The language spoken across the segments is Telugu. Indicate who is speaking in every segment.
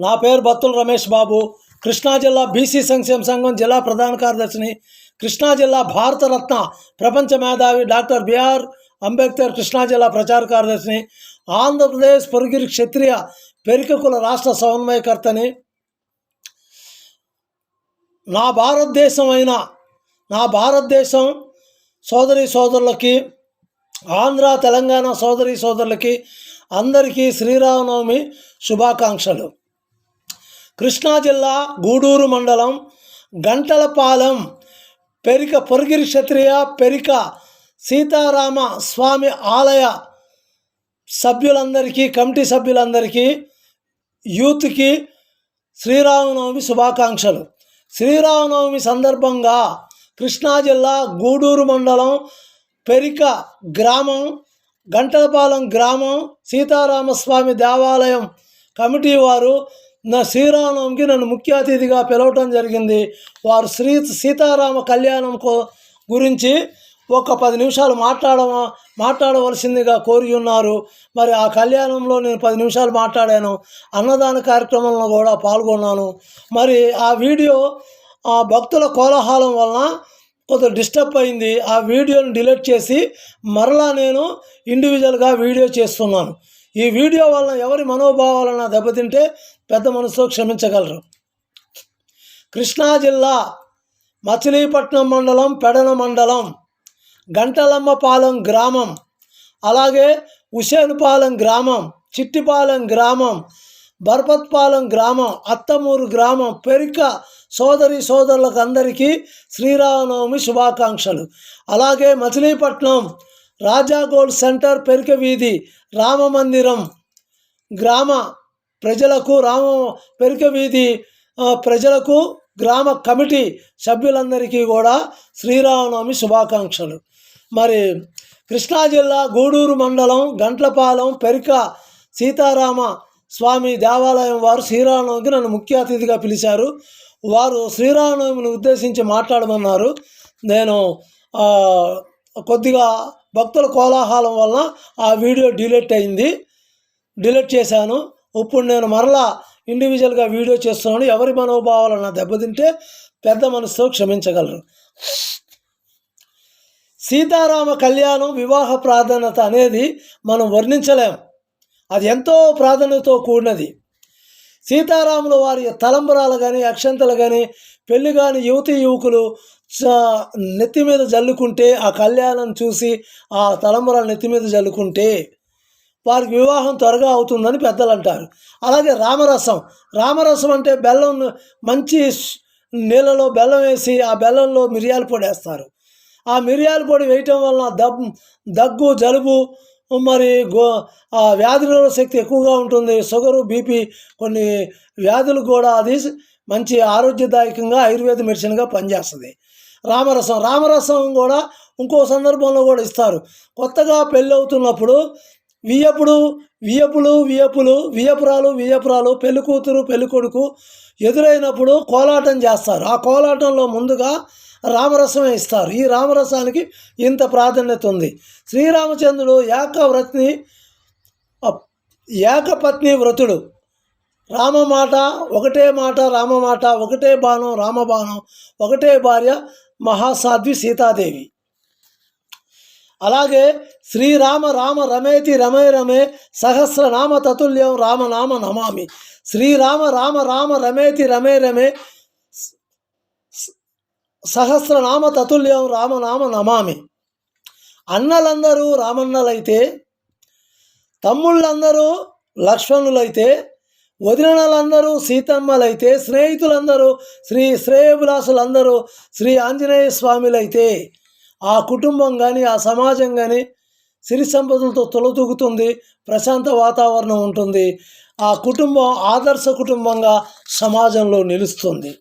Speaker 1: నా పేరు బత్తుల రమేష్ బాబు. కృష్ణా జిల్లా బీసీ సంక్షేమ సంఘం జిల్లా ప్రధాన కార్యదర్శిని. కృష్ణా జిల్లా భారతరత్న ప్రపంచ మేధావి డాక్టర్ బిఆర్ అంబేద్కర్ కృష్ణా జిల్లా ప్రచార కార్యదర్శిని. ఆంధ్రప్రదేశ్ పొరుగిరి క్షత్రియ పెరికకుల రాష్ట్ర సమన్వయకర్తని. నా భారతదేశం అయిన నా భారతదేశం సోదరి సోదరులకి ఆంధ్ర తెలంగాణ సోదరి సోదరులకి అందరికీ శ్రీరామనవమి శుభాకాంక్షలు. కృష్ణా జిల్లా గూడూరు మండలం గంటలపాలెం పెరిక పొరుగిరి క్షత్రియ పెరిక సీతారామ స్వామి ఆలయ సభ్యులందరికీ కమిటీ సభ్యులందరికీ యూత్కి శ్రీరామనవమి శుభాకాంక్షలు. శ్రీరామనవమి సందర్భంగా కృష్ణా జిల్లా గూడూరు మండలం పెరిక గ్రామం గంటలపాలెం గ్రామం సీతారామస్వామి దేవాలయం కమిటీ వారు నా శ్రీరామనవమికి నన్ను ముఖ్య అతిథిగా పిలవటం జరిగింది. వారు శ్రీ సీతారామ కళ్యాణం గురించి ఒక పది నిమిషాలు మాట్లాడ మాట్లాడవలసిందిగా కోరి ఉన్నారు. మరి ఆ కళ్యాణంలో నేను పది నిమిషాలు మాట్లాడాను. అన్నదాన కార్యక్రమంలో కూడా పాల్గొన్నాను. మరి ఆ వీడియో ఆ భక్తుల కోలాహలం వలన కొంత డిస్టర్బ్ అయింది. ఆ వీడియోని డిలీట్ చేసి మరలా నేను ఇండివిజువల్గా వీడియో చేస్తున్నాను. ఈ వీడియో వలన ఎవరి మనోభావాలన్నా దెబ్బతింటే పెద్ద మనసుతో క్షమించగలరు. కృష్ణా జిల్లా మచిలీపట్నం మండలం పెడన మండలం గంటలమ్మపాలెం గ్రామం. అలాగే హుసేనుపాలెం గ్రామం చిట్టిపాలెం గ్రామం బర్పత్పాలెం గ్రామం అత్తమూరు గ్రామం పెరిక సోదరి సోదరులకు అందరికీ శ్రీరామనవమి శుభాకాంక్షలు. అలాగే మచిలీపట్నం రాజా గోల్డ్ సెంటర్ పెరిక వీధి రామ మందిరం గ్రామ ప్రజలకు రామ పెరిక వీధి ప్రజలకు గ్రామ కమిటీ సభ్యులందరికీ కూడా శ్రీరామనవమి శుభాకాంక్షలు. మరి కృష్ణా జిల్లా గూడూరు మండలం గంట్లపాలెం పెరిక సీతారామ స్వామి దేవాలయం వారు శ్రీరామనవమికి నన్ను ముఖ్య అతిథిగా పిలిచారు. వారు శ్రీరామనవమిని ఉద్దేశించి మాట్లాడమన్నారు. నేను కొద్దిగా భక్తుల కోలాహలం వలన ఆ వీడియో డిలీట్ అయింది. డిలీట్ చేశాను. ఇప్పుడు నేను మరలా ఇండివిజువల్గా వీడియో చేస్తున్నాను. ఎవరి మనోభావాలన్నా దెబ్బతింటే పెద్ద మనసుతో క్షమించగలరు. సీతారామ కళ్యాణం వివాహ ప్రాధాన్యత అనేది మనం వర్ణించలేం. అది ఎంతో ప్రాధాన్యతతో కూడినది. సీతారాముల వారి తలంబరాలు కానీ అక్షంతలు కానీ పెళ్ళి కాని యువతి యువకులు నెత్తి మీద జల్లుకుంటే ఆ కళ్యాణం చూసి ఆ తలంబరాలు నెత్తి మీద జల్లుకుంటే వారికి వివాహం త్వరగా అవుతుందని పెద్దలు అంటారు. అలాగే రామరసం. రామరసం అంటే బెల్లం మంచి నీళ్ళలో బెల్లం వేసి ఆ బెల్లంలో మిరియాల పొడి వేస్తారు. ఆ మిరియాల పొడి వేయటం వలన దబ్ దగ్గు జలుబు మరి గో ఆ వ్యాధి శక్తి ఎక్కువగా ఉంటుంది. షుగరు బీపీ కొన్ని వ్యాధులు కూడా అది మంచి ఆరోగ్యదాయకంగా ఆయుర్వేద మెడిసిన్గా పనిచేస్తుంది. రామరసం. రామరసం కూడా ఇంకో సందర్భంలో కూడా ఇస్తారు. కొత్తగా పెళ్ళి అవుతున్నప్పుడు వియపుడు వియపులు వియపులు వియపురాలు వియపురాలు పెళ్ళి కూతురు పెళ్ళి కొడుకు ఎదురైనప్పుడు కోలాటం చేస్తారు. ఆ కోలాటంలో ముందుగా రామరసం ఇస్తారు. ఈ రామరసానికి ఇంత ప్రాధాన్యత ఉంది. శ్రీరామచంద్రుడు ఏకవ్రతిని ఏకపత్ని వ్రతుడు. రామ మాట ఒకటే మాట రామ మాట ఒకటే బాణం రామబాణం ఒకటే భార్య మహాసాధ్వి సీతాదేవి. అలాగే శ్రీరామ రామ రమేతి రమే రమే సహస్రనామ తతుల్యం రామనామ నమామి. శ్రీరామ రామ రామ రమేతి రమే రమే సహస్రనామ తతుల్యం రామనామ నమామి. అన్నలందరూ రామన్నలైతే తమ్ముళ్ళందరూ లక్ష్మణులైతే వదినలందరూ సీతమ్మలైతే స్నేహితులందరూ శ్రీ శ్రేయభిలాసులందరూ శ్రీ ఆంజనేయ స్వామిలైతే ఆ కుటుంబం కానీ ఆ సమాజం కానీ సిరి సంపదలతో తొలతూగుతుంది ప్రశాంత వాతావరణం ఉంటుంది. ఆ కుటుంబం ఆదర్శ కుటుంబంగా సమాజంలో నిలుస్తుంది.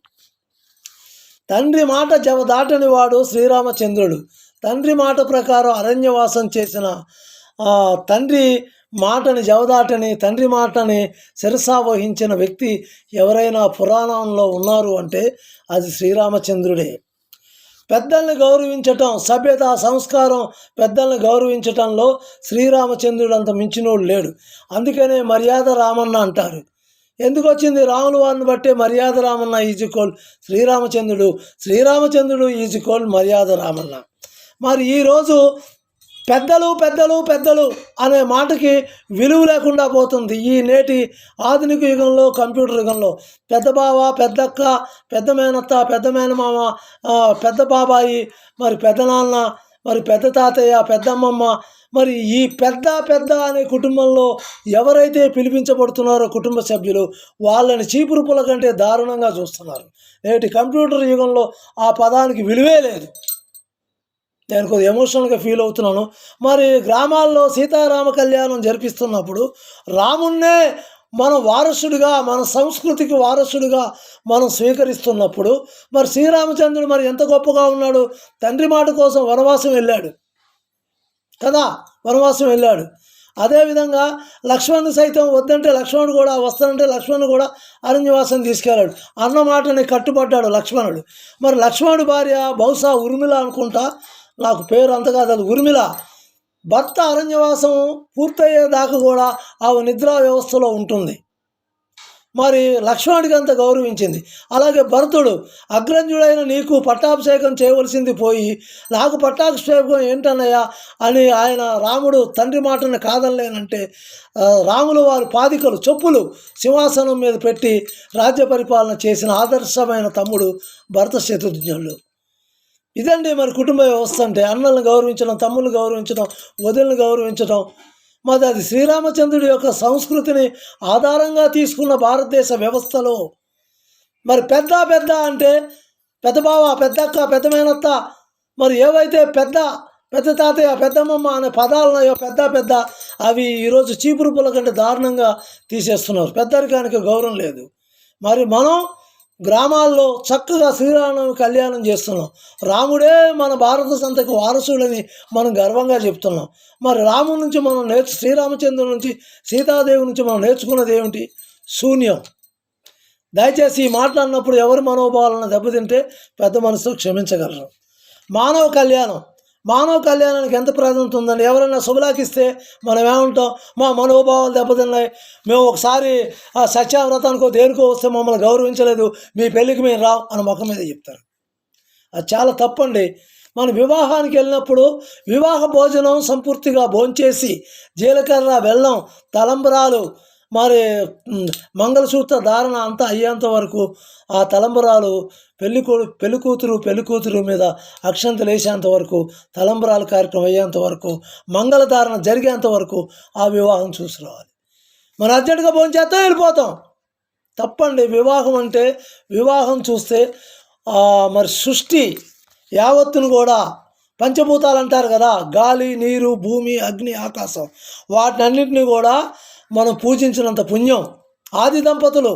Speaker 1: తండ్రి మాట జవ దాటని వాడు శ్రీరామచంద్రుడు. తండ్రి మాట ప్రకారం అరణ్యవాసం చేసిన తండ్రి మాటని జవదాటని తండ్రి మాటని శిరసావహించిన వ్యక్తి ఎవరైనా పురాణంలో ఉన్నారు అంటే అది శ్రీరామచంద్రుడే. పెద్దల్ని గౌరవించటం సభ్యత సంస్కారం పెద్దల్ని గౌరవించటంలో శ్రీరామచంద్రుడు అంత మించినోడు లేడు. అందుకనే మర్యాద రామన్న అంటారు. ఎందుకు వచ్చింది రాములు వారిని బట్టే మర్యాద రామన్న ఈజుకోల్ శ్రీరామచంద్రుడు? శ్రీరామచంద్రుడు ఈజుకోల్ మర్యాద రామన్న. మరి ఈరోజు పెద్దలు పెద్దలు పెద్దలు అనే మాటకి విలువ లేకుండా పోతుంది ఈ నేటి ఆధునిక యుగంలో కంప్యూటర్ యుగంలో. పెద్ద బావ పెద్దక్క పెద్ద మేనత్త పెద్ద మేనమామ పెద్ద బాబాయి మరి పెద్ద నాన్న మరి పెద్ద తాతయ్య పెద్దమ్మమ్మ మరి ఈ పెద్ద పెద్ద అనే కుటుంబంలో ఎవరైతే పిలిపించబడుతున్నారో కుటుంబ సభ్యులు వాళ్ళని చీపురుపుల కంటే దారుణంగా చూస్తున్నారు. నేటి కంప్యూటర్ యుగంలో ఆ పదానికి విలువే లేదు. నేను కొద్దిగా ఎమోషనల్గా ఫీల్ అవుతున్నాను. మరి గ్రామాల్లో సీతారామ కళ్యాణం జరిపిస్తున్నప్పుడు రాముణ్ణే మన వారసుడిగా మన సంస్కృతికి వారసుడిగా మనం స్వీకరిస్తున్నప్పుడు మరి శ్రీరామచంద్రుడు మరి ఎంత గొప్పగా ఉన్నాడు? తండ్రి మాట కోసం వనవాసం వెళ్ళాడు. కదా? వనవాసం వెళ్ళాడు. అదేవిధంగా లక్ష్మణుడు సైతం వద్దంటే లక్ష్మణుడు కూడా వస్తానంటే లక్ష్మణుడు కూడా అరణ్యవాసం తీసుకెళ్ళాడు. అన్నమాటని కట్టుబడ్డాడు లక్ష్మణుడు. మరి లక్ష్మణుడు భార్య బహుశా ఉర్మిళ అనుకుంటా నాకు పేరు అంతగా అది ఉర్మిళ. భర్త అరణ్యవాసం పూర్తయ్యేదాకా కూడా ఆమె నిద్రా వ్యవస్థలో ఉంటుంది. మరి లక్ష్మణుడికి అంత గౌరవించింది. అలాగే భరతుడు అగ్రంజుడైన నీకు పట్టాభిషేకం చేయవలసింది పోయి నాకు పట్టాభిషేకం ఏంటన్నయ్యా అని ఆయన రాముడు తండ్రి మాటను కాదనలేనంటే ఆ, రాములు వారి పాదికలు చెప్పులు సింహాసనం మీద పెట్టి రాజ్య పరిపాలన చేసిన ఆదర్శమైన తమ్ముడు భరత శత్రుఘ్నులు ఇదండి మరి కుటుంబ వ్యవస్థ అంటే అన్నలను గౌరవించడం తమ్ముళ్ళు గౌరవించడం వదిలను గౌరవించడం. మరి అది శ్రీరామచంద్రుడి యొక్క సంస్కృతిని ఆధారంగా తీసుకున్న భారతదేశ వ్యవస్థలో. మరి పెద్ద పెద్ద అంటే పెద్ద బావ పెద్దక్క పెద్ద మేనత్త మరి ఏవైతే పెద్ద పెద్ద తాతయ్య పెద్దమ్మమ్మ అనే పదాలు ఉన్నాయో పెద్ద పెద్ద అవి ఈరోజు చీపురుపుల కంటే దారుణంగా తీసేస్తున్నారు. పెద్దరికానికి గౌరవం లేదు. మరి మనం గ్రామాల్లో చక్కగా శ్రీరామనవమి కళ్యాణం చేస్తున్నాం. రాముడే మన భారత సంతకు వారసుడని మనం గర్వంగా చెప్తున్నాం. మరి రాముడి నుంచి మనం నేర్చు శ్రీరామచంద్రుడి నుంచి సీతాదేవి నుంచి మనం నేర్చుకున్నది ఏమిటి? శూన్యం. దయచేసి ఈ మాట్లాడినప్పుడు ఎవరి మనోభావాలను దెబ్బతింటే పెద్ద మనసు క్షమించగలరు. మానవ కళ్యాణం. మానవ కళ్యాణానికి ఎంత ప్రాధాన్యత ఉందండి? ఎవరైనా శుభలాకిస్తే మనం ఏమంటాం? మా మనోభావాలు దెబ్బతిన్నాయి. మేము ఒకసారి ఆ సత్యావ్రతానికో దేనికో వస్తే మమ్మల్ని గౌరవించలేదు. మీ పెళ్ళికి మేము రావు అని ముఖం మీద చెప్తారు. అది చాలా తప్పండి. మన వివాహానికి వెళ్ళినప్పుడు వివాహ భోజనం సంపూర్తిగా భోంచేసి జీలకర్ర బెల్లం తలంబరాలు మరి మంగళసూత్ర ధారణ అంతా అయ్యేంత వరకు ఆ తలంబరాలు పెళ్ళి పెళ్ళి కూతురు పెళ్ళి కూతురు మీద అక్షంతలు వేసేంత వరకు తలంబరాల కార్యక్రమం అయ్యేంత వరకు మంగళధారణ జరిగేంత వరకు ఆ వివాహం చూసి రావాలి. మన అర్జెంటుగా భోంచేస్తాం వెళ్ళిపోతాం. తప్పండి వివాహం అంటే వివాహం చూస్తే మరి సృష్టి యావత్తును కూడా పంచభూతాలు అంటారు కదా గాలి నీరు భూమి అగ్ని ఆకాశం. వాటినన్నింటినీ కూడా మనం పూజించినంత పుణ్యం. ఆది దంపతులు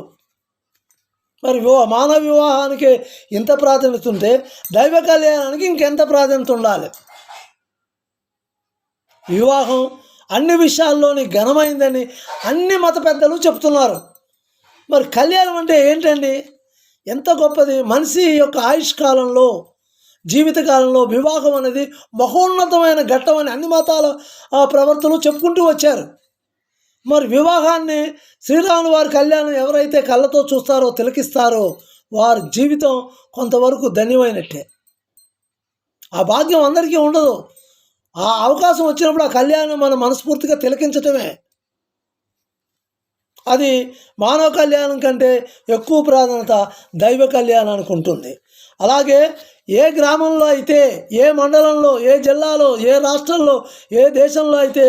Speaker 1: మరి వివా మానవ వివాహానికి ఇంత ప్రాధాన్యత ఉంటే దైవ కళ్యాణానికి ఇంకెంత ప్రాధాన్యత ఉండాలి? వివాహం అన్ని విషయాల్లోని ఘనమైందని అన్ని మత పెద్దలు చెప్తున్నారు. మరి కళ్యాణం అంటే ఏంటండి? ఎంత గొప్పది? మనిషి యొక్క ఆయుష్కాలంలో జీవితకాలంలో వివాహం అనేది మహోన్నతమైన ఘట్టం అని అన్ని మతాల ప్రవర్తనలు చెప్పుకుంటూ వచ్చారు. మరి వివాహాన్ని శ్రీరాములు వారి కళ్యాణం ఎవరైతే కళ్ళతో చూస్తారో తిలకిస్తారో వారి జీవితం కొంతవరకు ధన్యమైనట్టే. ఆ భాగ్యం అందరికీ ఉండదు. ఆ అవకాశం వచ్చినప్పుడు ఆ కళ్యాణం మనం మనస్ఫూర్తిగా తిలకించటమే. అది మానవ కళ్యాణం కంటే ఎక్కువ ప్రాధాన్యత దైవ కళ్యాణానికి ఉంటుంది. అలాగే ఏ గ్రామంలో అయితే ఏ మండలంలో ఏ జిల్లాలో ఏ రాష్ట్రంలో ఏ దేశంలో అయితే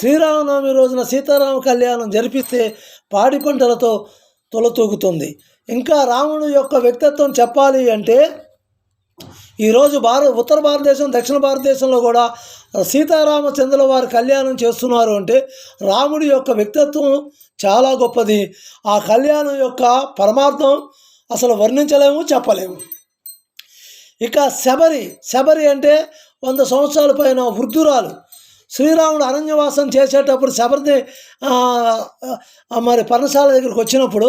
Speaker 1: శ్రీరామనవమి రోజున సీతారామ కళ్యాణం జరిపిస్తే పాడి పంటలతో తొలతూగుతుంది ఇంకా రాముడు యొక్క వ్యక్తిత్వం చెప్పాలి అంటే ఈరోజు భారత ఉత్తర భారతదేశం దక్షిణ భారతదేశంలో కూడా సీతారామచంద్రుల వారు కళ్యాణం చేస్తున్నారు అంటే రాముడి యొక్క వ్యక్తిత్వం చాలా గొప్పది. ఆ కళ్యాణం యొక్క పరమార్థం అసలు వర్ణించలేము చెప్పలేము. ఇక శబరి శబరి అంటే వంద సంవత్సరాల పైన వృద్ధురాలు. శ్రీరాముడు అరణ్యవాసం చేసేటప్పుడు శబరిని మరి పర్ణశాల దగ్గరికి వచ్చినప్పుడు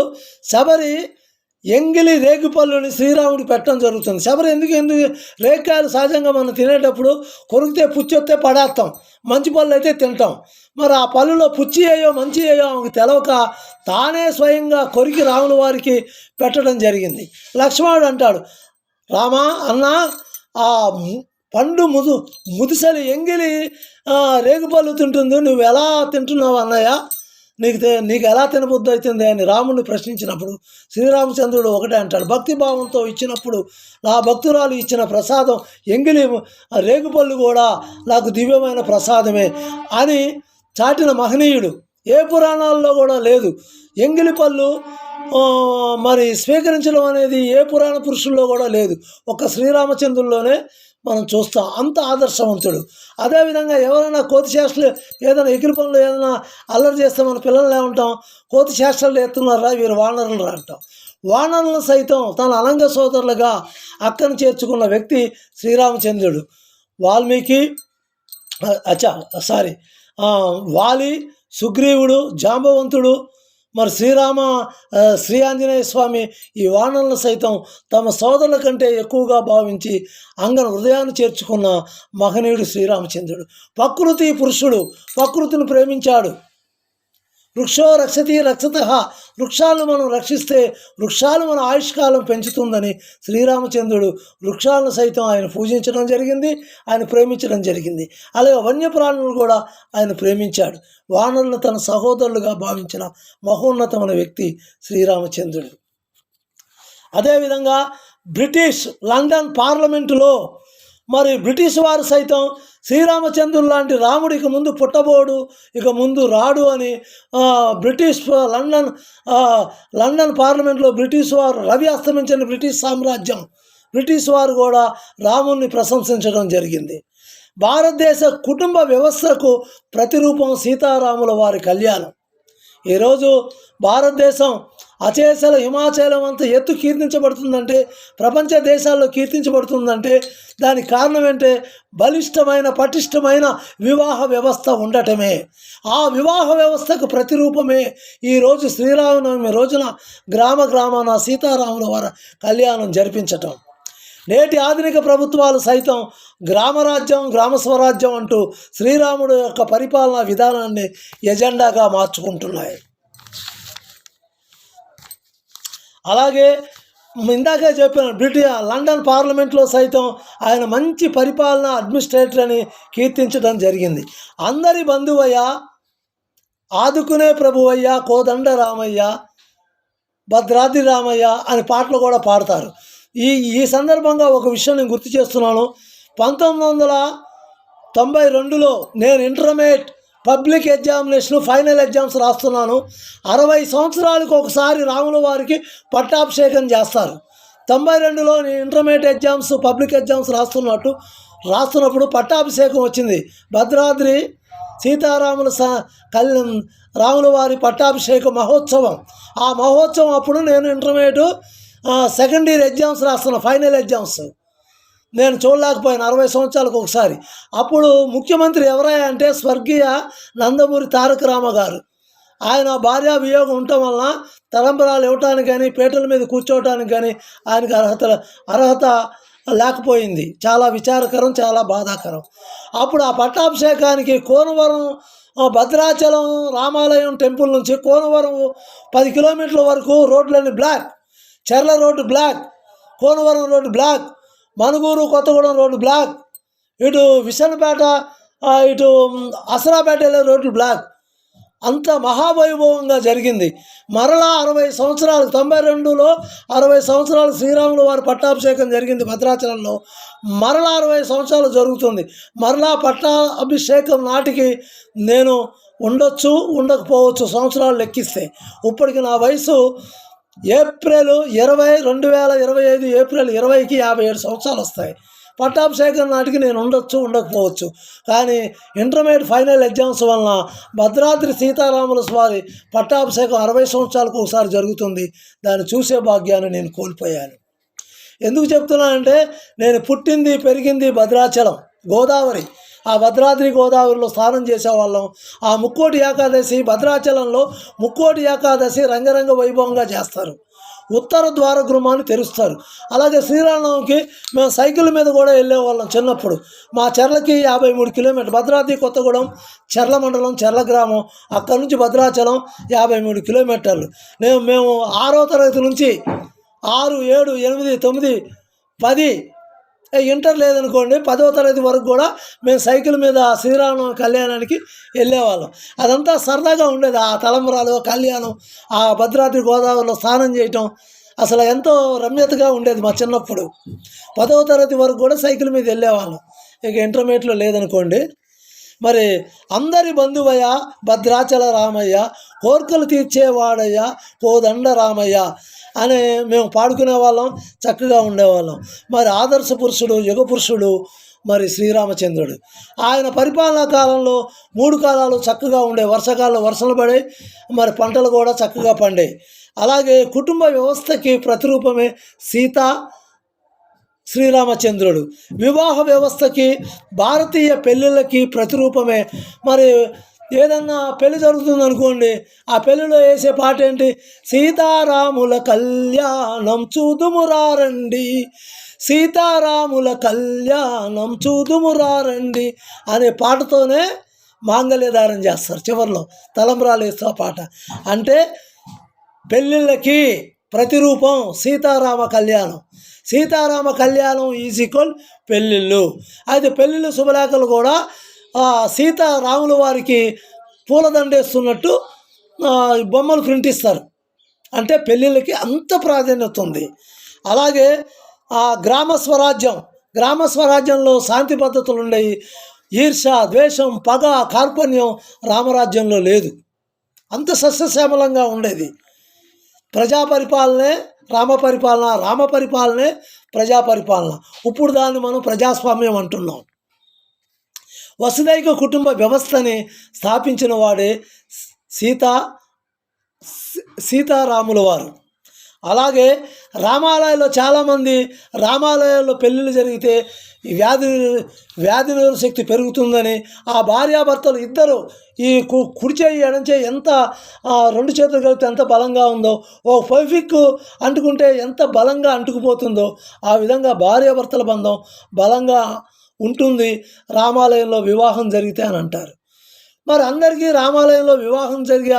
Speaker 1: శబరి ఎంగిలి రేగుపళ్ళుని శ్రీరాముడికి పెట్టడం జరుగుతుంది. శబరి ఎందుకు ఎందుకు రేకాయలు సహజంగా మనం తినేటప్పుడు కొరికితే పుచ్చి వస్తే పడేస్తాం. మంచి పళ్ళు అయితే తింటాం. మరి ఆ పళ్ళులో పుచ్చి అయ్యో మంచి అయ్యో ఆమెకు తెలవక తానే స్వయంగా కొరికి రాముల వారికి పెట్టడం జరిగింది. లక్ష్మణుడు అంటాడు రామా అన్న ఆ పండు ముదు ముదిసలి ఎంగిలి రేగుపళ్ళు తింటుంది. నువ్వు ఎలా తింటున్నావు అన్నయ్య? నీకు నీకు ఎలా తినబుద్ధి అవుతుంది అని రాముడిని ప్రశ్నించినప్పుడు శ్రీరామచంద్రుడు ఒకటే అంటాడు. భక్తి భావంతో ఇచ్చినప్పుడు నా భక్తురాలు ఇచ్చిన ప్రసాదం ఎంగిలి రేగుపళ్ళు కూడా నాకు దివ్యమైన ప్రసాదమే అని చాటిన మహనీయుడు ఏ పురాణాల్లో కూడా లేదు. ఎంగిలి పళ్ళు మరి స్వీకరించడం అనేది ఏ పురాణ పురుషుల్లో కూడా లేదు. ఒక శ్రీరామచంద్రుల్లోనే మనం చూస్తాం. అంత ఆదర్శవంతుడు. అదేవిధంగా ఎవరైనా కోతి చేష్టలు ఏదైనా ఎగిరి పనులు ఏదైనా అల్లరి చేస్తే మన పిల్లల్ని ఏమంటాం? కోతి శాస్త్రాలు ఎత్తున్నారా? వీరు వానరులు రా అంటాం. వానరులను సైతం తన అలంగ సోదరులుగా అక్కను చేర్చుకున్న వ్యక్తి శ్రీరామచంద్రుడు. వాల్మీకి అచ్చా సారీ వాలి సుగ్రీవుడు జాంబవంతుడు మరి శ్రీరామ శ్రీ ఆంజనేయ స్వామి ఈ వానలను సైతం తమ సోదరుల కంటే ఎక్కువగా భావించి అంగన హృదయాన్ని చేర్చుకున్న మహనీయుడు శ్రీరామచంద్రుడు. ప్రకృతి పురుషుడు ప్రకృతిని ప్రేమించాడు. వృక్షో రక్షతి రక్షత. వృక్షాలను మనం రక్షిస్తే వృక్షాలు మన ఆయుష్కాలం పెంచుతుందని శ్రీరామచంద్రుడు వృక్షాలను సైతం ఆయన పూజించడం జరిగింది ఆయన ప్రేమించడం జరిగింది. అలాగే వన్యప్రాణులను కూడా ఆయన ప్రేమించాడు. వానరులను తన సహోదరులుగా భావించిన మహోన్నతమైన వ్యక్తి శ్రీరామచంద్రుడు. అదేవిధంగా బ్రిటిష్ లండన్ పార్లమెంటులో మరి బ్రిటిష్ వారు సైతం శ్రీరామచంద్రుడు లాంటి రాముడు ఇక ముందు పుట్టబోడు ఇక ముందు రాడు అని బ్రిటిష్ లండన్ లండన్ పార్లమెంట్లో బ్రిటిష్ వారు రవి అస్తమించిన బ్రిటిష్ సామ్రాజ్యం. బ్రిటిష్ వారు కూడా రాముణ్ణి ప్రశంసించడం జరిగింది. భారతదేశ కుటుంబ వ్యవస్థకు ప్రతిరూపం సీతారాముల వారి కళ్యాణం. ఈరోజు భారతదేశం అచేసల హిమాచలం అంత ఎత్తు కీర్తించబడుతుందంటే ప్రపంచ దేశాల్లో కీర్తించబడుతుందంటే దానికి కారణం ఏంటంటే బలిష్టమైన పటిష్టమైన వివాహ వ్యవస్థ ఉండటమే. ఆ వివాహ వ్యవస్థకు ప్రతిరూపమే ఈరోజు శ్రీరామనవమి రోజున గ్రామ గ్రామాన సీతారాముల వారి కళ్యాణం జరిపించటం. నేటి ఆధునిక ప్రభుత్వాలు సైతం గ్రామరాజ్యం గ్రామ స్వరాజ్యం అంటూ శ్రీరాముడు యొక్క పరిపాలనా విధానాన్ని ఎజెండాగా మార్చుకుంటున్నాయి. అలాగే ఇందాకే చెప్పిన బ్రిటిష్ లండన్ పార్లమెంట్లో సైతం ఆయన మంచి పరిపాలన అడ్మినిస్ట్రేటర్ అని కీర్తించడం జరిగింది. అందరి బంధువయ్య ఆదుకునే ప్రభువయ్య కోదండ రామయ్య భద్రాద్రి రామయ్య అనే పాటలు కూడా పాడతారు. ఈ ఈ సందర్భంగా ఒక విషయం నేను గుర్తు చేస్తున్నాను. పంతొమ్మిది వందల తొంభై రెండులో నేను intermediate public examination final exams రాస్తున్నాను. అరవై సంవత్సరాలకు ఒకసారి రాముల వారికి పట్టాభిషేకం చేస్తారు. తొంభై రెండులో ఇంటర్మీడియట్ ఎగ్జామ్స్ పబ్లిక్ ఎగ్జామ్స్ రాస్తున్నట్టు రాస్తున్నప్పుడు పట్టాభిషేకం వచ్చింది. భద్రాద్రి సీతారాముల స కల్ రాముల వారి పట్టాభిషేక మహోత్సవం. ఆ మహోత్సవం అప్పుడు నేను ఇంటర్మీడియట్ సెకండ్ ఇయర్ ఎగ్జామ్స్ రాస్తున్నాను ఫైనల్ ఎగ్జామ్స్. నేను చూడలేకపోయాను అరవై సంవత్సరాలకు ఒకసారి. అప్పుడు ముఖ్యమంత్రి ఎవరయ్యా అంటే స్వర్గీయ నందమూరి తారక రామ గారు. ఆయన భార్య వియోగం ఉండటం వలన తలంబరాలు ఇవ్వటానికి కానీ పీటల మీద కూర్చోవటానికి కానీ ఆయనకు అర్హత అర్హత లేకపోయింది. చాలా విచారకరం చాలా బాధాకరం. అప్పుడు ఆ పట్టాభిషేకానికి కోనవరం భద్రాచలం రామాలయం టెంపుల్ నుంచి కోనవరం పది కిలోమీటర్ల వరకు రోడ్లన్నీ block. Cherla road block Konavaram road block. Manuguru Kothagudem road block. ఇటు విశాఖపేట ఇటు అసరాపేట రోడ్లు బ్లాక్. అంత మహావైభవంగా జరిగింది. మరలా అరవై సంవత్సరాలు తొంభై రెండులో అరవై సంవత్సరాలు శ్రీరాములు వారి పట్టాభిషేకం జరిగింది భద్రాచలంలో. మరలా అరవై సంవత్సరాలు జరుగుతుంది. మరలా పట్టాభిషేకం నాటికి నేను ఉండొచ్చు ఉండకపోవచ్చు సంవత్సరాలు లెక్కిస్తే. ఇప్పటికి నా వయసు ఏప్రిల్ ఇరవై రెండు వేల ఇరవై ఐదు ఏప్రిల్ ఇరవైకి యాభై ఏడు సంవత్సరాలు వస్తాయి. పట్టాభిషేకం నాటికి నేను ఉండొచ్చు ఉండకపోవచ్చు. కానీ ఇంటర్మీడియట్ ఫైనల్ ఎగ్జామ్స్ వలన భద్రాద్రి సీతారాముల స్వారి పట్టాభిషేకం అరవై సంవత్సరాలకు ఒకసారి జరుగుతుంది. దాన్ని చూసే భాగ్యాన్ని నేను కోల్పోయాను. ఎందుకు చెప్తున్నానంటే నేను పుట్టింది పెరిగింది భద్రాచలం గోదావరి. ఆ భద్రాద్రి గోదావరిలో స్నానం చేసేవాళ్ళం. ఆ ముక్కోటి ఏకాదశి భద్రాచలంలో ముక్కోటి ఏకాదశి రంగరంగ వైభవంగా చేస్తారు. ఉత్తర ద్వార గృహాన్ని తెరుస్తారు. అలాగే శ్రీరామనవమికి మేము సైకిల్ మీద కూడా వెళ్ళేవాళ్ళం చిన్నప్పుడు. మా చెర్లకి యాభై మూడు కిలోమీటర్. భద్రాద్రి కొత్తగూడెం చెర్ల మండలం చెర్ల గ్రామం. అక్కడి నుంచి భద్రాచలం యాభై మూడు కిలోమీటర్లు. మేము మేము ఆరో తరగతి నుంచి ఆరు ఏడు ఎనిమిది తొమ్మిది పది ఇంటర్ లేదనుకోండి పదవ తరగతి వరకు కూడా మేము సైకిల్ మీద శ్రీరామ కళ్యాణానికి వెళ్ళేవాళ్ళం. అదంతా సరదాగా ఉండేది. ఆ తలంబరాలు కళ్యాణం ఆ భద్రాద్రి గోదావరిలో స్నానం చేయటం అసలు ఎంతో రమ్యతగా ఉండేది మా చిన్నప్పుడు. పదవ తరగతి వరకు కూడా సైకిల్ మీద వెళ్ళేవాళ్ళం. ఇక ఇంటర్మీడియట్లో లేదనుకోండి మరి అందరి బంధువయ్య భద్రాచల రామయ్య కోర్కలు తీర్చేవాడయ్య కోదండ రామయ్య అని మేము పాడుకునే వాళ్ళం చక్కగా ఉండేవాళ్ళం. మరి ఆదర్శ పురుషుడు యుగ పురుషుడు మరి శ్రీరామచంద్రుడు. ఆయన పరిపాలనా కాలంలో మూడు కాలాలు చక్కగా ఉండే వర్షకాలంలో వర్షాలు పడే మరి పంటలు కూడా చక్కగా పండే అలాగే కుటుంబ వ్యవస్థకి ప్రతిరూపమే సీత శ్రీరామచంద్రుడు. వివాహ వ్యవస్థకి భారతీయ పెళ్ళిళ్ళకి ప్రతిరూపమే. మరి ఏదన్నా పెళ్ళి జరుగుతుంది అనుకోండి ఆ పెళ్ళిలో వేసే పాట ఏంటి సీతారాముల కళ్యాణం చూదుమురారండి సీతారాముల కళ్యాణం చూదుమురారండి అనే పాటతోనే మాంగళ్యధారం చేస్తారు చివరిలో. తలంబ్రాలు వేస్తూ పాట. అంటే పెళ్ళిళ్ళకి ప్రతిరూపం సీతారామ కళ్యాణం. సీతారామ కళ్యాణం ఈజ్ ఈక్వల్ పెళ్ళిళ్ళు. అయితే పెళ్ళిళ్ళు శుభలేఖలు కూడా సీతారాముల వారికి పూలదండేస్తున్నట్టు బొమ్మలు ప్రింట్ ఇస్తారు అంటే పెళ్ళిళ్ళకి అంత ప్రాధాన్యత ఉంది. అలాగే ఆ గ్రామ స్వరాజ్యం గ్రామ స్వరాజ్యంలో శాంతి పద్ధతులు ఉండేవి ఈర్ష ద్వేషం పగ కార్పణ్యం రామరాజ్యంలో లేదు. అంత సస్యశ్యామలంగా ఉండేది. ప్రజా పరిపాలనే రామ పరిపాలన రామ పరిపాలనే ప్రజా పరిపాలన ఇప్పుడు దాన్ని మనం ప్రజాస్వామ్యం అంటున్నాం. వసుదైక కుటుంబ వ్యవస్థని స్థాపించిన వాడే సీత సీతారాముల వారు. అలాగే రామాలయంలో చాలామంది రామాలయాల్లో పెళ్ళిళ్ళు జరిగితే ఈ వ్యాధి వ్యాధి శక్తి పెరుగుతుందని ఆ భార్యాభర్తలు ఇద్దరు ఈ కు- కుడి చేయి ఎడం చేయి ఎంత రెండు చేతులు కలిపితే ఎంత బలంగా ఉందో ఓ ఫైఫిక్ అంటుకుంటే ఎంత బలంగా అంటుకుపోతుందో ఆ విధంగా భార్యాభర్తల బంధం బలంగా ఉంటుంది. రామాలయంలో వివాహం జరిగితే అని అంటారు. మరి అందరికీ రామాలయంలో వివాహం జరిగే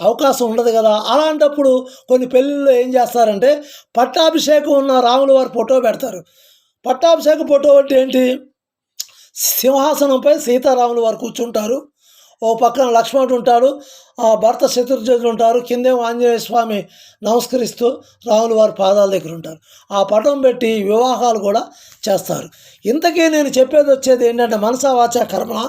Speaker 1: అవకాశం ఉండదు కదా. అలాంటప్పుడు కొన్ని పెళ్ళిళ్ళు ఏం చేస్తారంటే పట్టాభిషేకం ఉన్న రాముల వారి ఫోటో పెడతారు. పట్టాభిషేక ఫోటో అంటే ఏంటి? సింహాసనంపై సీతారాముల వారు కూర్చుంటారు. ఓ పక్కన లక్ష్మణుడు ఉంటాడు. ఆ భర్త శత్రుజులు ఉంటారు. కిందేమో ఆంజనేయ స్వామి నమస్కరిస్తూ రాములు వారి పాదాల దగ్గర ఉంటారు. ఆ పటం పెట్టి వివాహాలు కూడా చేస్తారు. ఇంతకీ నేను చెప్పేది వచ్చేది ఏంటంటే మనసా వాచ కర్మ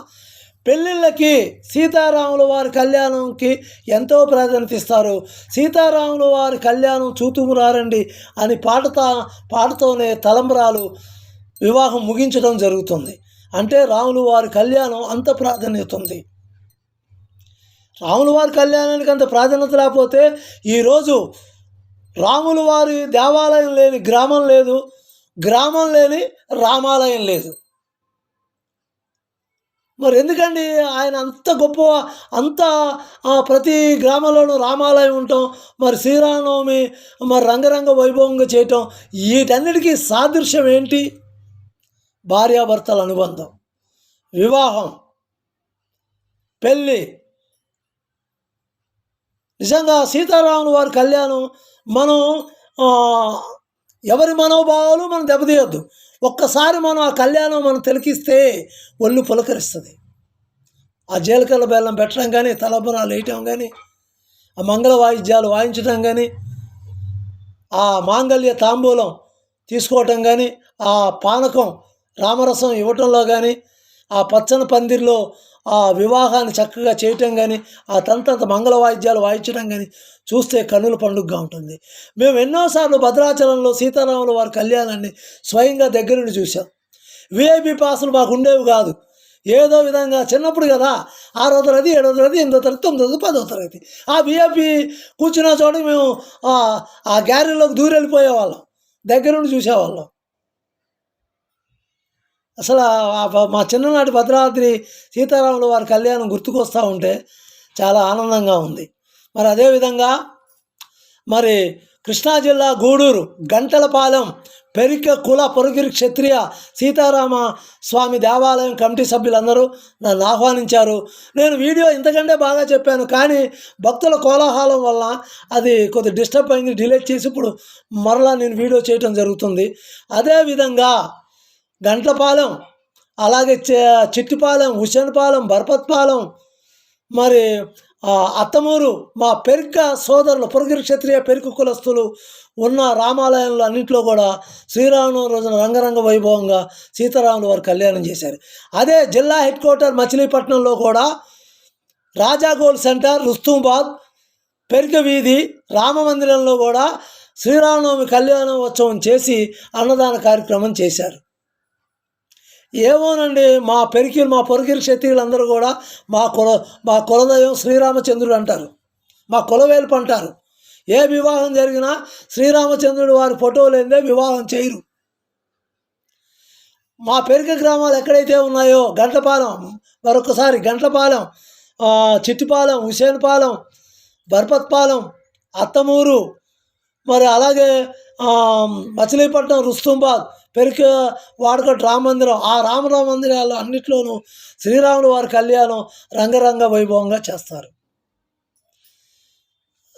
Speaker 1: పెళ్ళిళ్ళకి సీతారాముల వారి కళ్యాణంకి ఎంతో ప్రాధాన్యత ఇస్తారు. సీతారాముల వారి కళ్యాణం చూతుమురారండి అని పాటతా పాటతోనే తలంబరాలు వివాహం ముగించడం జరుగుతుంది. అంటే రాములు వారి కళ్యాణం అంత ప్రాధాన్యత ఉంది. రాముల వారి కళ్యాణానికి అంత ప్రాధాన్యత లేకపోతే ఈరోజు రాముల వారి దేవాలయం లేని గ్రామం లేదు. గ్రామం లేని రామాలయం లేదు. మరి ఎందుకండి ఆయన అంత గొప్ప అంత ప్రతి గ్రామంలోనూ రామాలయం ఉండటం మరి శ్రీరామనవమి మరి రంగరంగ వైభవంగా చేయటం వీటన్నిటికీ సాదృశ్యం ఏంటి? భార్యాభర్తల అనుబంధం వివాహం పెళ్ళి. నిజంగా సీతారాముల వారి కళ్యాణం మనం ఎవరి మనోభావాలు మనం దెబ్బతీయొద్దు. ఒక్కసారి మనం ఆ కళ్యాణం మనం తిలకిస్తే ఒళ్ళు పులకరిస్తుంది. ఆ జీలకర్ర బెల్లం పెట్టడం కానీ తలబరాలు వేయటం కానీ ఆ మంగళ వాయిద్యాలు వాయించడం కానీ ఆ మాంగళ్య తాంబూలం తీసుకోవటం కానీ ఆ పానకం రామరసం ఇవ్వటంలో కానీ ఆ పచ్చని పందిరిలో ఆ వివాహాన్ని చక్కగా చేయటం కానీ ఆ తంతంత మంగళ వాయిద్యాలు వాయించడం కానీ చూస్తే కన్నుల పండుగగా ఉంటుంది. మేము ఎన్నోసార్లు భద్రాచలంలో సీతారాముల వారి కళ్యాణాన్ని స్వయంగా దగ్గర నుండి చూసాం విఐపి పాసులు మాకు ఉండేవి కాదు. ఏదో విధంగా చిన్నప్పుడు కదా ఆరో తరగతి ఏడో తరగతి ఎనిమిదో తరగతి తొమ్మిదో తరగతి పదో తరగతి. ఆ విఐపి కూర్చున్న చోట మేము ఆ- ఆ గ్యారీలోకి దూరి వెళ్ళిపోయేవాళ్ళం దగ్గర నుండి చూసేవాళ్ళం. అసలు మా చిన్ననాటి భద్రాద్రి సీతారాములు వారి కళ్యాణం గుర్తుకొస్తూ ఉంటే చాలా ఆనందంగా ఉంది. మరి అదేవిధంగా మరి కృష్ణా జిల్లా గూడూరు గంటలపాలెం పెరిక కుల పొరుగిరి క్షత్రియ సీతారామ స్వామి దేవాలయం కమిటీ సభ్యులందరూ నన్ను ఆహ్వానించారు. నేను వీడియో ఇంతకంటే బాగా చెప్పాను కానీ భక్తుల కోలాహలం వల్ల అది కొద్ది డిస్టర్బ్ అయింది డిలీట్ చేసి ఇప్పుడు మరలా నేను వీడియో చేయటం జరుగుతుంది. అదేవిధంగా గంటలపాలెం అలాగే చిట్టిపాలెం హుసేన్పాలెం బర్పత్పాలెం మరి అత్తమూరు మా పెరుక సోదరులు పొరుగిరి క్షత్రియ పెరుకు కులస్తులు ఉన్న రామాలయంలో అన్నింటిలో కూడా శ్రీరామనవమి రోజున రంగరంగ వైభవంగా సీతారాముల వారు కళ్యాణం చేశారు. అదే జిల్లా హెడ్ క్వార్టర్ మచిలీపట్నంలో కూడా రాజాగోల్ సెంటర్ రుస్తుంబాద్ పెరుక వీధి రామ మందిరంలో కూడా శ్రీరామనవమి కళ్యాణోత్సవం చేసి అన్నదాన కార్యక్రమం చేశారు. ఏమోనండి మా పెరికిలు మా పొరికిరి క్షత్రియులందరూ కూడా మా కుల మా కులదైవం శ్రీరామచంద్రుడు అంటారు. మా కులవేలుపు అంటారు. ఏ వివాహం జరిగినా శ్రీరామచంద్రుడు వారి ఫోటో లేదే వివాహం చేయరు. మా పెరిక గ్రామాలు ఎక్కడైతే ఉన్నాయో గంటపాలెం మరొకసారి గంటపాలెం చిట్టిపాలెం హుసేన్పాలెం బర్పత్పాలెం అత్తమూరు మరి అలాగే మచిలీపట్నం రుస్తుంబాద్ పెరిక వాడుక రామ మందిరం. ఆ రామరామ మందిరాలు అన్నిట్లోనూ శ్రీరాములు వారి కళ్యాణం రంగరంగ వైభవంగా చేస్తారు.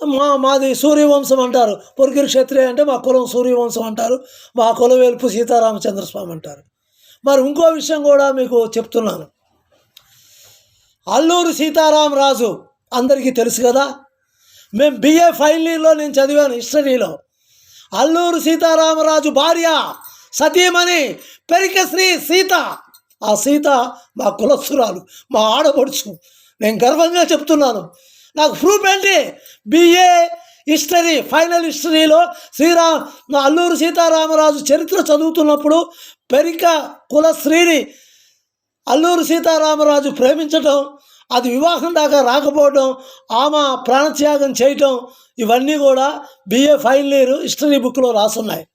Speaker 1: మా మాది సూర్యవంశం అంటారు. పొరిగిరి క్షత్రియ అంటే మా కులం సూర్యవంశం అంటారు. మా కులవేల్పు సీతారామచంద్రస్వామి అంటారు. మరి ఇంకో విషయం కూడా మీకు చెప్తున్నాను. అల్లూరు సీతారామరాజు అందరికీ తెలుసు కదా? మేము బిఏ ఫైనల్ ఇయర్లో నేను చదివాను హిస్టరీలో. అల్లూరు సీతారామరాజు భార్య సతీమణి పెరిక శ్రీ సీత. ఆ సీత మా కులస్తురాలు మా ఆడపడుచు. నేను గర్వంగా చెప్తున్నాను. నాకు ప్రూఫ్ ఏంటి? బిఏ హిస్టరీ ఫైనల్ హిస్టరీలో శ్రీరామ్ నా అల్లూరు సీతారామరాజు చరిత్ర చదువుతున్నప్పుడు పెరిక కులశ్రీని అల్లూరు సీతారామరాజు ప్రేమించటం అది వివాహం దాకా రాకపోవడం ఆమె ప్రాణత్యాగం చేయటం ఇవన్నీ కూడా బిఏ ఫైనల్ ఇయర్ హిస్టరీ బుక్లో రాసున్నాయి.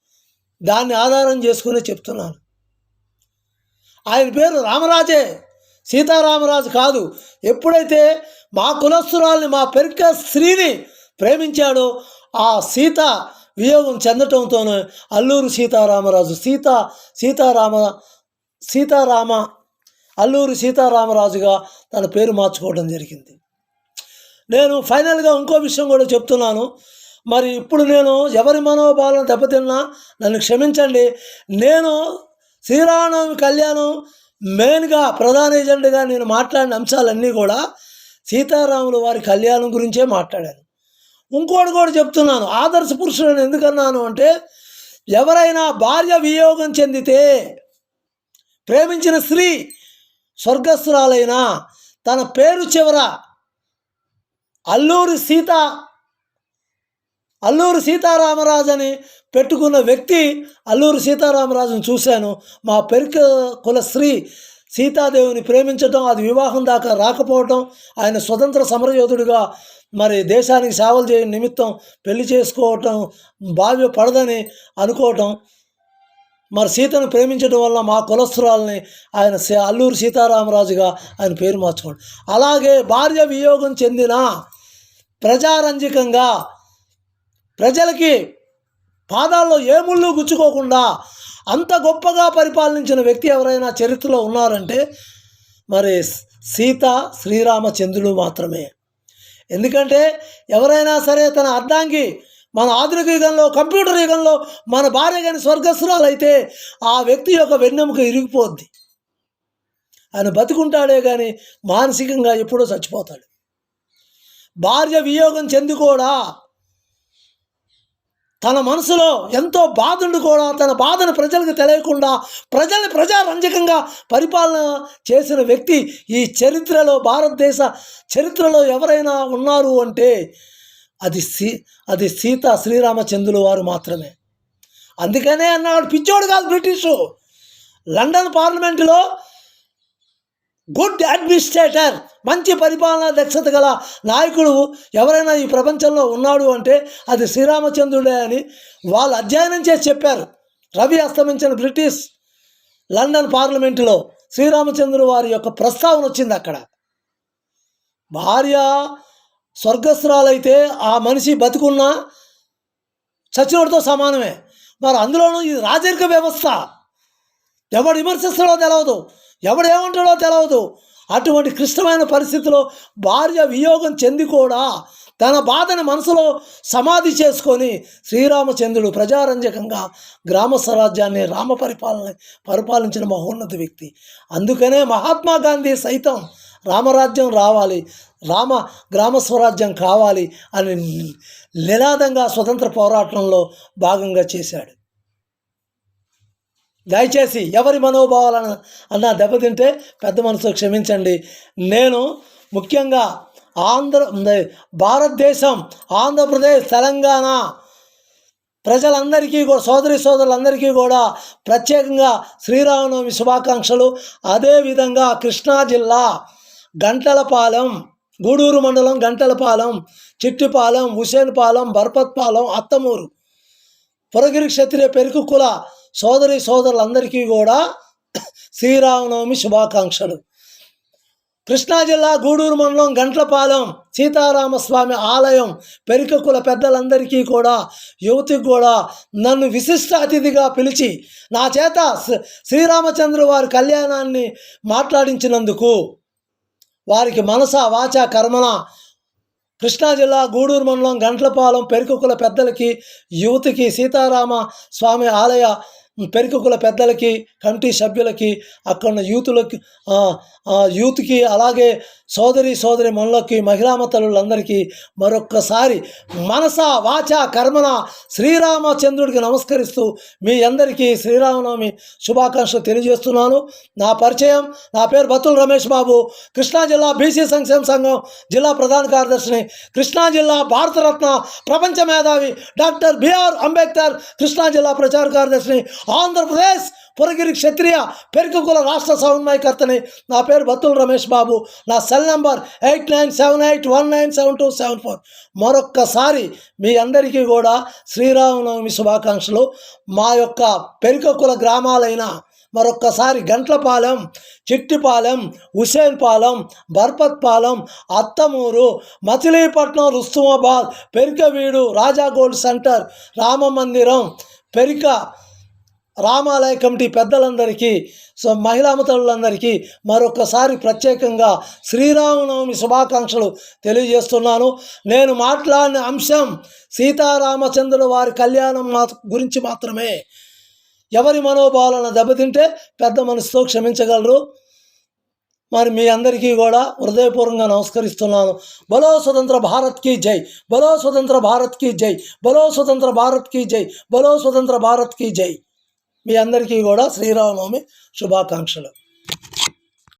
Speaker 1: దాన్ని ఆధారం చేసుకునే చెప్తున్నాను. ఆయన పేరు రామరాజే. సీతారామరాజు కాదు. ఎప్పుడైతే మా కులస్తురాల్ని మా పెరిక స్త్రీని ప్రేమించాడో ఆ సీత వియోగం చెందటంతోనే అల్లూరు సీతారామరాజు సీత సీతారామ సీతారామ అల్లూరు సీతారామరాజుగా తన పేరు మార్చుకోవడం జరిగింది. నేను ఫైనల్గా ఇంకో విషయం కూడా చెప్తున్నాను. మరి ఇప్పుడు నేను ఎవరి మనోభావాలను దెబ్బతిన్నా నన్ను క్షమించండి. నేను శ్రీరామనవమి కళ్యాణం మెయిన్గా ప్రధాన ఏజెంట్గా నేను మాట్లాడిన అంశాలన్నీ కూడా సీతారాములు వారి కళ్యాణం గురించే మాట్లాడాను. ఇంకోటి కూడా చెప్తున్నాను. ఆదర్శ పురుషుడు ఎందుకన్నాను అంటే ఎవరైనా భార్య వియోగం చెందితే ప్రేమించిన స్త్రీ స్వర్గస్థురాలైన తన పేరు చివర అల్లూరి సీత అల్లూరు సీతారామరాజు అని పెట్టుకున్న వ్యక్తి అల్లూరు సీతారామరాజును చూశాను. మా పెరిక కుల స్త్రీ సీతాదేవిని ప్రేమించటం అది వివాహం దాకా రాకపోవటం ఆయన స్వతంత్ర సమరయోధుడిగా మరి దేశానికి సేవలు చేయని నిమిత్తం పెళ్ళి చేసుకోవటం భావ్య పడదని అనుకోవటం మరి సీతను ప్రేమించడం వల్ల మా కులస్తురాల్ని ఆయన సీ- అల్లూరు సీతారామరాజుగా ఆయన పేరు మార్చుకోండి అలాగే భార్య వియోగం చెందిన ప్రజారంజకంగా ప్రజలకి పాదాల్లో ఏ ముళ్ళు గుచ్చుకోకుండా అంత గొప్పగా పరిపాలించిన వ్యక్తి ఎవరైనా చరిత్రలో ఉన్నారంటే మరి సీత శ్రీరామచంద్రుడు మాత్రమే. ఎందుకంటే ఎవరైనా సరే తన అర్ధాంగి మన ఆధునిక యుగంలో కంప్యూటర్ యుగంలో మన భార్య కానీ స్వర్గస్థురాలైతే ఆ వ్యక్తి యొక్క వెన్నెముక ఇరిగిపోద్ది. ఆయన బతుకుంటాడే కానీ మానసికంగా ఎప్పుడో చచ్చిపోతాడు. భార్య వియోగం చెంది కూడా తన మనసులో ఎంతో బాధుండి కూడా తన బాధను ప్రజలకు తెలియకుండా ప్రజల్ని ప్రజారంజకంగా పరిపాలన చేసిన వ్యక్తి ఈ చరిత్రలో భారతదేశ చరిత్రలో ఎవరైనా ఉన్నారు అంటే అది సీ అది సీత శ్రీరామచంద్రుల వారు మాత్రమే. అందుకనే అన్నాడు పిచ్చోడు కాదు బ్రిటిషు. లండన్ పార్లమెంటులో గుడ్ అడ్మినిస్ట్రేటర్ మంచి పరిపాలనా దక్షత గల నాయకుడు ఎవరైనా ఈ ప్రపంచంలో ఉన్నాడు అంటే అది శ్రీరామచంద్రుడే అని వాళ్ళు అధ్యయనం చేసి చెప్పారు. రవి అస్తమించిన బ్రిటిష్ లండన్ పార్లమెంటులో శ్రీరామచంద్రుడు వారి యొక్క ప్రస్తావన వచ్చింది అక్కడ. భార్య స్వర్గస్రాలైతే ఆ మనిషి బతుకున్నా చచ్చినోడితో సమానమే. మరి అందులోనూ ఇది రాజరిక వ్యవస్థ. ఎవడు విమర్శిస్తాడో తెలవదు. ఎవడు ఏమంటాడో తెలవదు. అటువంటి క్లిష్టమైన పరిస్థితిలో భార్య వియోగం చెంది కూడా తన బాధని మనసులో సమాధి చేసుకొని శ్రీరామచంద్రుడు ప్రజారంజకంగా గ్రామ స్వరాజ్యాన్ని రామ పరిపాలన పరిపాలించిన మహోన్నత వ్యక్తి. అందుకనే మహాత్మా గాంధీ సైతం రామరాజ్యం రావాలి రామ గ్రామ స్వరాజ్యం కావాలి అని నినాదంగా స్వతంత్ర పోరాటంలో భాగంగా చేశాడు. దయచేసి ఎవరి మనోభావాలను అన్న దెబ్బతింటే పెద్ద మనసు క్షమించండి. నేను ముఖ్యంగా ఆంధ్ర భారతదేశం ఆంధ్రప్రదేశ్ తెలంగాణ ప్రజలందరికీ కూడా సోదరి సోదరులందరికీ కూడా ప్రత్యేకంగా శ్రీరామనవమి శుభాకాంక్షలు. అదేవిధంగా కృష్ణా జిల్లా గంటలపాలెం గూడూరు మండలం గంటలపాలెం చిట్టిపాలెం హుసేన్పాలెం బర్పత్పాలెం అత్తమూరు పురగిరి క్షత్రియ పెరుకు కుల సోదరి సోదరులందరికీ కూడా శ్రీరామనవమి శుభాకాంక్షలు. కృష్ణా జిల్లా గూడూరు మండలం గంట్లపాలెం సీతారామస్వామి ఆలయం పెరికకుల పెద్దలందరికీ కూడా యువతికి కూడా నన్ను విశిష్ట అతిథిగా పిలిచి నా చేత శ్రీ- వారి కళ్యాణాన్ని మాట్లాడించినందుకు వారికి మనస వాచ కర్మన కృష్ణా జిల్లా గూడూరు మండలం గంట్లపాలెం పెరుకుల పెద్దలకి యువతికి సీతారామ స్వామి ఆలయ పెరుకుల పెద్దలకి కమిటీ సభ్యులకి అక్కడ యూతులకి యూత్కి అలాగే సోదరి సోదరి మనులకి మహిళామ తల్లులందరికీ మరొక్కసారి మనస వాచ కర్మన శ్రీరామచంద్రుడికి నమస్కరిస్తూ మీ అందరికీ శ్రీరామనవమి శుభాకాంక్షలు తెలియజేస్తున్నాను. నా పరిచయం నా పేరు బతుల్ రమేష్ బాబు. కృష్ణా జిల్లా బీసీ సంక్షేమ సంఘం జిల్లా ప్రధాన కార్యదర్శిని కృష్ణా జిల్లా భారతరత్న ప్రపంచ మేధావి డాక్టర్ బిఆర్ అంబేద్కర్ కృష్ణా జిల్లా ప్రచార కార్యదర్శిని ఆంధ్రప్రదేశ్ పురగిరి క్షత్రియ పెరుకుకుల రాష్ట్ర సమన్వయకర్తని. నా పేరు బత్తుల రమేష్ బాబు. నా cell number eight nine seven eight one nine seven two seven four. మరొక్కసారి మీ అందరికీ కూడా శ్రీరామనవమి శుభాకాంక్షలు. మా యొక్క పెరికకుల గ్రామాలైన మరొక్కసారి గంట్లపాలెం చిట్టిపాలెం హుసేన్పాలెం బర్పత్పాలెం అత్తమూరు మచిలీపట్నం రుస్తుమాబాద్ పెరికవీడు రాజా గోల్డ్ సెంటర్ రామ మందిరం పెరిక రామాలయ కమిటీ పెద్దలందరికీ సో మహిళా మరొకసారి ప్రత్యేకంగా శ్రీరామనవమి శుభాకాంక్షలు తెలియజేస్తున్నాను. నేను మాట్లాడిన అంశం సీతారామచంద్రుల వారి కళ్యాణం మా గురించి మాత్రమే. ఎవరి మనోభావాలను దెబ్బతింటే పెద్ద మనసుతో క్షమించగలరు. మరి మీ అందరికీ కూడా హృదయపూర్వకంగా నమస్కరిస్తున్నాను. బలో స్వతంత్ర భారత్కి జై బలో స్వతంత్ర భారత్కి జై బలో స్వతంత్ర భారత్కి జై బలో స్వతంత్ర భారత్కి జై. మీ అందరికీ కూడా శ్రీరామనవమి శుభాకాంక్షలు.